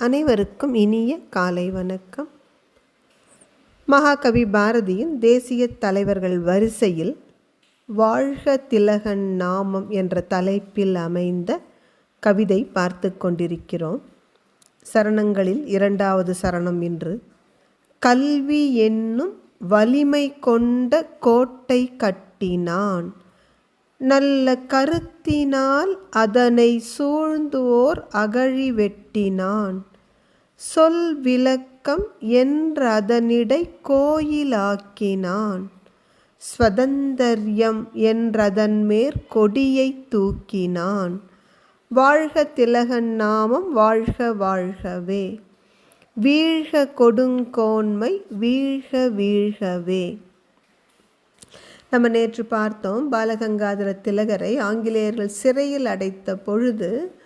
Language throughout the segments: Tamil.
அனைவருக்கும் இனிய காலை வணக்கம். மகாகவி பாரதியின் தேசிய தலைவர்கள் வரிசையில் வாழ்க திலகன் நாமம் என்ற தலைப்பில் அமைந்த கவிதை பார்த்து கொண்டிருக்கிறோம். சரணங்களில் இரண்டாவது சரணம் இன்று. கல்வி என்னும் வலிமை கொண்ட கோட்டை கட்டினான். நல்ல கருத்தினால் அதனை சூழ்ந்தோர் அகழி வெட்டினான். சொல் விளக்கம் என்றதனிடை கோயிலாக்கினான். ஸ்வதந்தர்யம் என்றதன் மேற் கொடியை தூக்கினான். வாழ்க திலகன் நாமம் வாழ்க வாழ்கவே. வீழ்க கொடுங்கோன்மை வீழ்க வீழ்கவே. நம்ம நேற்று பார்த்தோம் பாலகங்காதர திலகரை ஆங்கிலேயர்கள் சிறையில் அடைத்த பொழுது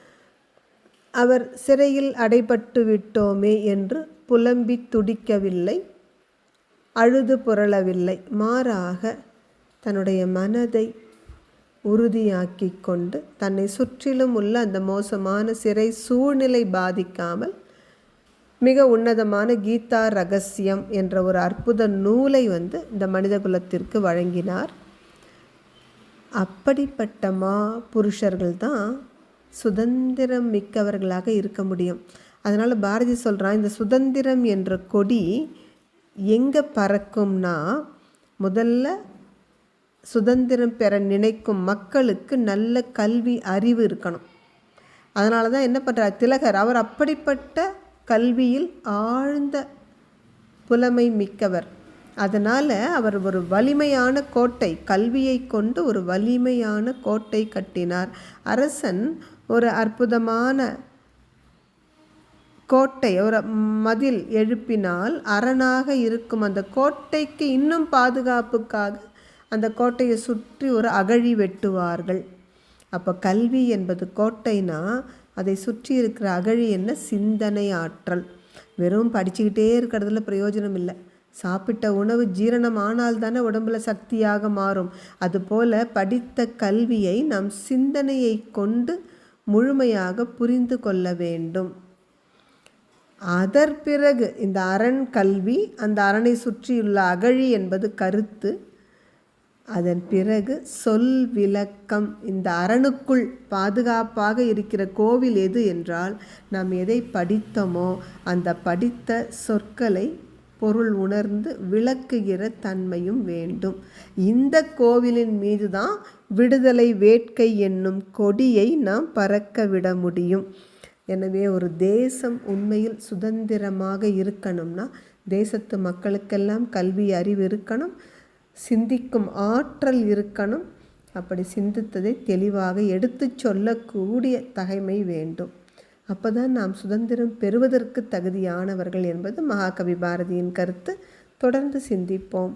அவர் சிறையில் அடைபட்டு விட்டோமே என்று புலம்பி துடிக்கவில்லை அழுது புரளவில்லை. மாறாக தன்னுடைய மனதை உறுதியாக்கி கொண்டு தன்னை சுற்றிலும் உள்ள அந்த மோசமான சிறை சூழ்நிலை பாதிக்காமல் மிக உன்னதமான கீதா ரகசியம் என்ற ஒரு அற்புத நூலை வந்து இந்த மனித குலத்திற்கு வழங்கினார். அப்படிப்பட்ட மா புருஷர்கள் தான் சுதந்திரம் மிக்கவர்களாக இருக்க முடியும். அதனால் பாரதி சொல்கிறான் இந்த சுதந்திரம் என்ற கொடி எங்கே பறக்கும்னா முதல்ல சுதந்திரம் பெற நினைக்கும் மக்களுக்கு நல்ல கல்வி அறிவு இருக்கணும். அதனால தான் என்ன பண்ணுறார் திலகர் அவர் அப்படிப்பட்ட கல்வியில் ஆழ்ந்த புலமை மிக்கவர். அதனால் அவர் ஒரு வலிமையான கோட்டை கல்வியை கொண்டு ஒரு வலிமையான கோட்டை கட்டினார். அரசன் ஒரு அற்புதமான கோட்டை ஒரு மதில் எழுப்பினால் அரணாக இருக்கும் அந்த கோட்டைக்கு இன்னும் பாதுகாப்புக்காக அந்த கோட்டையை சுற்றி ஒரு அகழி வெட்டுவார்கள். அப்போ கல்வி என்பது கோட்டைனா அதை சுற்றி இருக்கிற அகழி என்ன? சிந்தனை ஆற்றல். வெறும் படிச்சுக்கிட்டே இருக்கிறதுல பிரயோஜனம் இல்லை. சாப்பிட்ட உணவு ஜீரணம் ஆனால் தானே உடம்புல சக்தியாக மாறும். அதுபோல் படித்த கல்வியை நம் சிந்தனையை கொண்டு முழுமையாக புரிந்து கொள்ள வேண்டும். அதற்பிறகு இந்த அரண் கல்வி அந்த அரணை சுற்றியுள்ள அகழி என்பது கருத்து. அதன் பிறகு சொல் விளக்கம். இந்த அரணுக்குள் பாதுகாப்பாக இருக்கிற கோவில் எது என்றால் நாம் எதை படித்தோமோ அந்த படித்த சொற்களை பொருள் உணர்ந்து விளக்குகிற தன்மையும் வேண்டும். இந்த கோவிலின் மீது தான் விடுதலை வேட்கை என்னும் கொடியை நாம் பறக்க விட முடியும். எனவே ஒரு தேசம் உண்மையில் சுதந்திரமாக இருக்கணும்னா தேசத்து மக்களுக்கெல்லாம் கல்வி அறிவு இருக்கணும் சிந்திக்கும் ஆற்றல் இருக்கணும். அப்படி சிந்தித்ததை தெளிவாக எடுத்து சொல்லக்கூடிய தகைமை வேண்டும். அப்போதான் நாம் சுதந்திரம் பெறுவதற்கு தகுதியானவர்கள் என்பது மகாகவி பாரதியின் கருத்து. தொடர்ந்து சிந்திப்போம்.